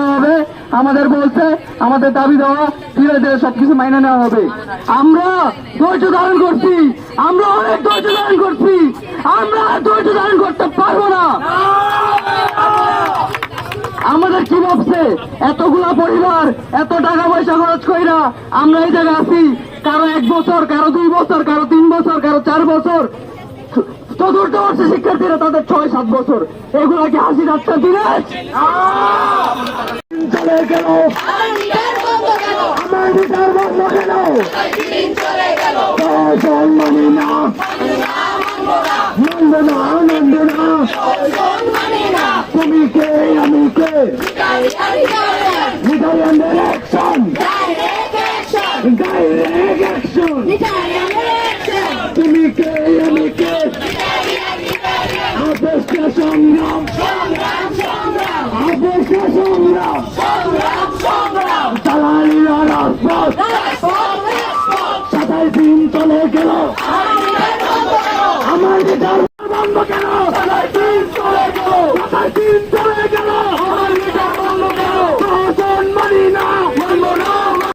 না হবে, আমাদের বলছে, আমাদের দাবি দেওয়া, ধীরে ধীরে সবকিছু মাইনে নেওয়া হবে। আমরা ধৈর্য ধারণ করছি, আমরা অনেক ধৈর্য ধারণ করছি, আমরা ধৈর্য ধারণ করতে পারব না। আমাদের কি ভাবছে? এতগুলা পরিবার, এত টাকা পয়সা খরচ করি না আমরা এই জায়গায় আছি, কারও এক বছর, কারও দুই বছর, কারও তিন বছর, কারও চার বছর। চতুর্থ বর্ষে শিক্ষার্থীরা তাদের ছয়, সাত বছর। এগুলা কি হাসি যাচ্ছে দিনেশ চলে গেল আন্ডার বন্ধ কেন? আমার বিচার বন্ধ কেন? দর্শন মানি না। নন্দ না নন্দ না। তুমি কে আমি কে? ডাইরেক্ট অ্যাকশন ডাইরেক্ট অ্যাকশন দেশে সংগ্রাম সংগ্রাম সংগ্রাম দালালিরা রাজপথ সাতাশ আমার